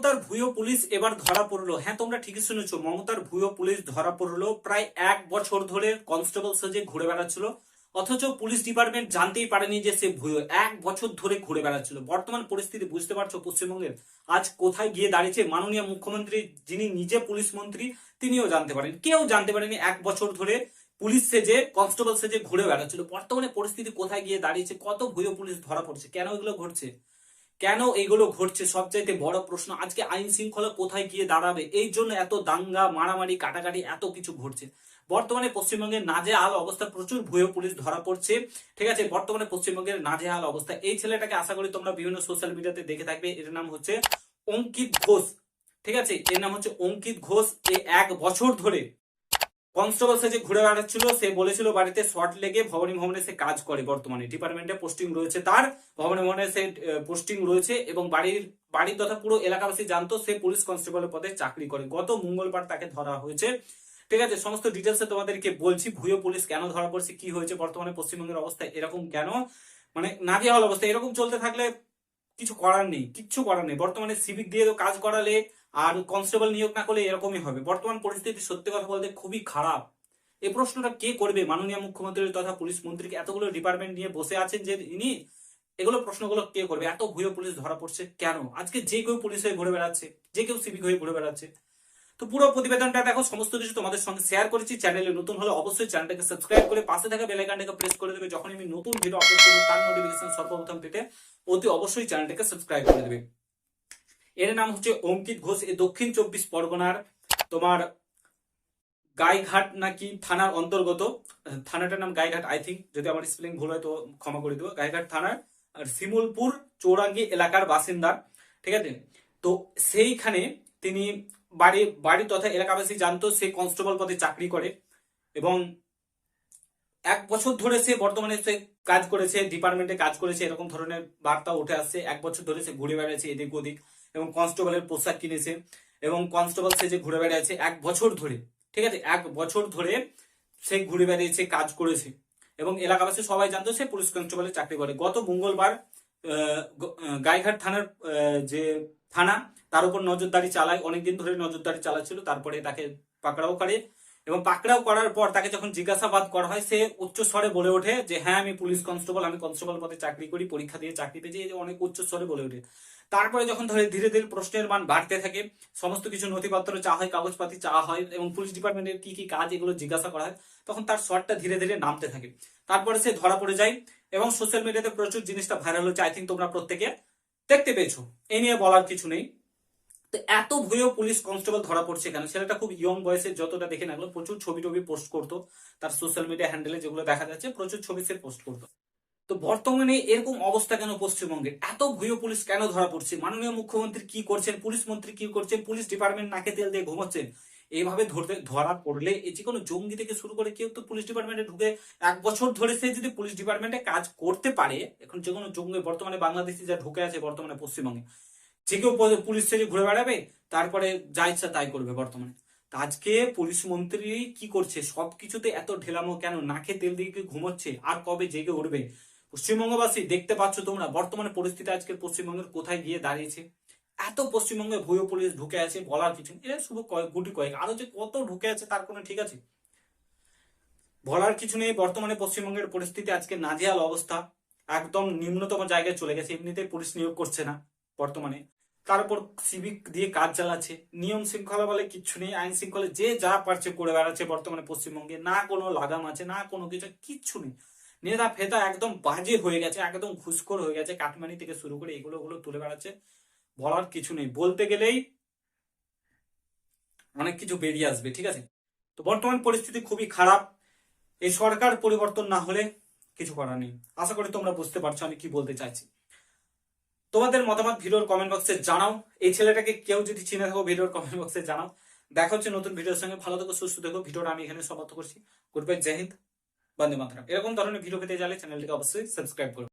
মমতার ভুয়ো পুলিশ এবার ধরা পড়ল। হ্যাঁ তোমরা ঠিকই শুনেছো, মমতার ভুয়ো পুলিশ ধরা পড়ল প্রায় এক বছর ধরে কনস্টেবল সেজে ঘুরে বেড়াচ্ছিল। অথচ পুলিশ ডিপার্টমেন্ট জানতেই পারেনি যে সে ভুয়ো। এক বছর ধরে ঘুরে বেড়াচ্ছিল। বর্তমান পরিস্থিতি বুঝতে পারছ পশ্চিমবঙ্গের? আজ কোথায় গিয়ে দাঁড়িয়েছে মাননীয় মুখ্যমন্ত্রী, যিনি নিজে পুলিশ মন্ত্রী, তিনিও জানতে পারেন। কেউ জানতে পারেনি এক বছর ধরে পুলিশ সেজে, কনস্টেবল সেজে ঘুরে বেড়াচ্ছিল। বর্তমানে পরিস্থিতি কোথায় গিয়ে দাঁড়িয়েছে, কত ভুয়ো পুলিশ ধরা পড়ছে, কেন এগুলো ঘটছে? কেন এগুলো ঘটছে? সবচাইতে বড় প্রশ্ন, আজকে আইন শৃঙ্খলা কোথায় গিয়ে দাঁড়াবে? এই জন্য এত দাঙ্গা, মারামারি, কাটাকাটি এত কিছু ঘটছে। বর্তমানে পশ্চিমবঙ্গের নাজেহাল অবস্থা, প্রচুর ভুয়ো পুলিশ ধরা পড়ছে। ঠিক আছে, বর্তমানে পশ্চিমবঙ্গের নাজেহাল অবস্থা। এই ছেলেটাকে আশা করি তোমরা বিভিন্ন সোশ্যাল মিডিয়াতে দেখে থাকবে। এর নাম হচ্ছে অঙ্কিত ঘোষ। ঠিক আছে, এর নাম হচ্ছে অঙ্কিত ঘোষ। এ এক বছর ধরে কনস্টেবল সে যে ঘুরে বেড়াচ্ছিল, সে বলেছিল বাড়িতে শর্ট লেগে ভবনী ভবনে সে কাজ করে বর্তমানে। ডিপার্টমেন্টে পোস্টিং রয়েছে তার, ভবনী ভবনে সে পোস্টিং রয়েছে এবং বাড়ির বাড়ির তথা পুরো এলাকাবাসী জানতো সে পুলিশ কনস্টেবলের পদে চাকরি করে। গত মঙ্গলবার তাকে ধরা হয়েছে। ঠিক আছে, সমস্ত ডিটেলসে তোমাদেরকে বলছি, ভুয়ো পুলিশ কেন ধরা পড়ছে, কি হয়েছে, বর্তমানে পশ্চিমবঙ্গের অবস্থা এরকম কেন? মানে নাজেহাল অবস্থা, এরকম চলতে থাকলে কিছু করার নেই, কিচ্ছু করার নেই। বর্তমানে সিভিক দিয়ে তো কাজ করালে আর কনস্টেবল নিয়োগ না করলে এরকমই হবে। বর্তমান পরিস্থিতি সত্যি কথা বলতে খুবই খারাপ। এই প্রশ্নটা কে করবে? মাননীয় মুখ্যমন্ত্রী তথা পুলিশ মন্ত্রীকে এতগুলো ডিপার্টমেন্ট নিয়ে বসে আছেন যে ইনি, এগুলো প্রশ্নগুলো কে করবে? এত ভুয়ো পুলিশ ধরা পড়ছে কেন? আজকে যে কেউ পুলিশ হয়ে ঘুরে বেড়াচ্ছে, যে কেউ সিভিক হয়ে ঘুরে বেড়াচ্ছে। তো পুরো প্রতিবেদনটা দেখো সমস্ত কিছু তোমাদের সঙ্গে শেয়ার করেছি। চ্যানেলে নতুন হলে অবশ্যই চ্যানেলটাকে সাবস্ক্রাইব করে পাশে থাকা বেল আইকনটাকে প্রেস করে দেবে। যখন আমি নতুন ভিডিও আপলোড করব, তার নোটিফিকেশন সর্বপ্রথম পেতে অতি অবশ্যই চ্যানেলটাকে সাবস্ক্রাইব করে দেবে। এর নাম হচ্ছে অঙ্কিত ঘোষ, এ দক্ষিণ চব্বিশ পরগনার তোমার গাইঘাট নাকি থানার অন্তর্গত। থানাটার নাম গাইঘাট আই থিঙ্ক যদি আমার স্পেলিং ভুল হয় তো ক্ষমা করে দেবো গাইঘাট থানার আর শিমুলপুর চৌরাঙ্গি এলাকার বাসিন্দা, ঠিক আছে? তো সেইখানে তিনি বাড়ি বাড়ি তথা এলাকাবাসী জানতো সে কনস্টেবল পদে চাকরি করে এবং এক বছর ধরে সে বর্তমানে সে কাজ করেছে ডিপার্টমেন্টে কাজ করেছে, এরকম ধরনের বার্তা উঠে আসছে। এক বছর ধরে সে ঘুরে বেড়াচ্ছে এদিক ওদিক এবং কনস্টেবলের পোশাক কিনেছে এবং কনস্টেবল সে যে ঘুরে বেড়াচ্ছে, এক বছর ধরে, ঠিক আছে? এক বছর ধরে সে ঘুরে বেড়িয়েছে, কাজ করেছে এবং এলাকাবাসী সবাই জানতো সে পুলিশ কনস্টেবলের চাকরি করে। গত মঙ্গলবার গাইঘাট থানার যে থানা। তার উপর নজরদারি চালায়, অনেকদিন ধরে নজরদারি চালাচ্ছিল, তারপরে তাকে পাকড়াও করে। এবং পাকড়াও করার পর তাকে যখন জিজ্ঞাসাবাদ করা হয়, সে উচ্চ স্বরে বলে ওঠে যে হ্যাঁ আমি পুলিশ কনস্টেবল, আমি কনস্টেবল পদে চাকরি করি, পরীক্ষা দিয়ে চাকরি পেয়েছি। অনেক উচ্চ স্বরে বলে ওঠে। তারপরে যখন ধরে, ধীরে ধীরে প্রশ্নের মান বাড়তে থাকে, সমস্ত কিছু নথিপত্র চা হয়, কাগজপাতি চাওয়া হয়, এবং পুলিশ ডিপার্টমেন্টের কি কি কাজ এগুলো জিজ্ঞাসা করা হয়, তখন তার শর্টটা ধীরে ধীরে নামতে থাকে। তারপরে সে ধরা পড়ে যায়, এবং সোশ্যাল মিডিয়াতে প্রচুর জিনিসটা ভাইরাল হচ্ছে। আই থিঙ্ক তোমরা প্রত্যেকে দেখতে পেয়েছ। এ নিয়ে বলার কিছু নেই। তো এত ভুয়ো পুলিশ কনস্টেবল ধরা পড়ছে কেন? ছেলেটা খুব ইয়ং বয়সে যতটা দেখে না গেলো প্রচুর ছবি টবি পোস্ট করতো। তার সোশ্যাল মিডিয়া হ্যান্ডেলে যেগুলো দেখা যাচ্ছে, প্রচুর ছবি সে পোস্ট করতো। তো বর্তমানে এরকম অবস্থা কেন পশ্চিমবঙ্গে? এত ভুয়ো পুলিশ কেন ধরা পড়ছে? মাননীয় মুখ্যমন্ত্রী কি করছেন? পুলিশ মন্ত্রী কি করছেন? পুলিশ ডিপার্টমেন্ট নাকে তেল দিয়ে ঘুমাচ্ছেন? এইভাবে ধরতে, ধরা পড়লে যে কোনো জঙ্গি থেকে শুরু করে কেউ তো পুলিশ ডিপার্টমেন্টে ঢুকে এক বছর ধরে সে যদি পুলিশ ডিপার্টমেন্টে কাজ করতে পারে, এখন যে কোনো জঙ্গি বর্তমানে বাংলাদেশে যা ঢুকে আছে বর্তমানে পশ্চিমবঙ্গে, যে কেউ পুলিশ থেকে ঘুরে বেড়াবে, তারপরে যা ইচ্ছা তাই করবে বর্তমানে। আজকে পুলিশ মন্ত্রী কি করছে? সবকিছুতে এত ঢেলামো কেন? নাকে তেল দিয়ে কি ঘুমোচ্ছে? আর কবে জেগে উঠবে? পশ্চিমবঙ্গবাসী, দেখতে পাচ্ছ তোমরা, বর্তমানে পরিস্থিতি আজকে পশ্চিমবঙ্গের কোথায় গিয়ে দাঁড়িয়েছে? এত পশ্চিমবঙ্গে ভুয়ো পুলিশ ঢুকে আছে, বলার কিছু। এরা শুধু গুটি কয়েক, আরও যে কত ঢুকে আছে তার কোনো ঠিক আছে? বলার কিছু নেই, বর্তমানে পশ্চিমবঙ্গের পরিস্থিতি, আজকে নাজেহাল অবস্থা, একদম নিম্নতম জায়গায় চলে গেছে, এমনিতেই পুলিশ নিয়োগ করছে না বর্তমানে। তার উপর সিভিক দিয়ে কাজ চালাচ্ছে, নিয়ম শৃঙ্খলা বলে কিচ্ছু নেই, আইন শৃঙ্খলা যে যা পারছে করে বেড়াচ্ছে বর্তমানে পশ্চিমবঙ্গে, না কোনো লাগাম আছে, না কোনো কিছু কিচ্ছু নেই। নেতা ফেতা একদম বাজে হয়ে গেছে, একদম ঘুষখোর হয়ে গেছে, কাটমানি থেকে শুরু করে এগুলো, ওগুলো তুলে বেড়াচ্ছে। বলার কিছু নেই। বলতে গেলেই অনেক কিছু বেরিয়ে আসবে, ঠিক আছে? তো বর্তমান পরিস্থিতি খুবই খারাপ। এই সরকার পরিবর্তন না হলে কিছু করার নেই। আশা করি তোমরা বুঝতে পারছ আমি কি বলতে চাইছি। তোমাদের মতামত ভিডিওর কমেন্ট বক্সে জানাও। এই ছেলেটাকে কেউ যদি চিনে থাকো, ভিডিওর কমেন্ট বক্সে জানাও। দেখা হচ্ছে নতুন ভিডিওর সঙ্গে। ভালো থেকো, সুস্থ থেকো। ভিডিওটা আমি এখানে সমাপ্ত করছি। গুড বাই জয় হিন্দ বন্দে মাতরম এরকম ধরনের ভিডিও পেতে চাইলে চ্যানেলটিকে অবশ্যই সাবস্ক্রাইব করো।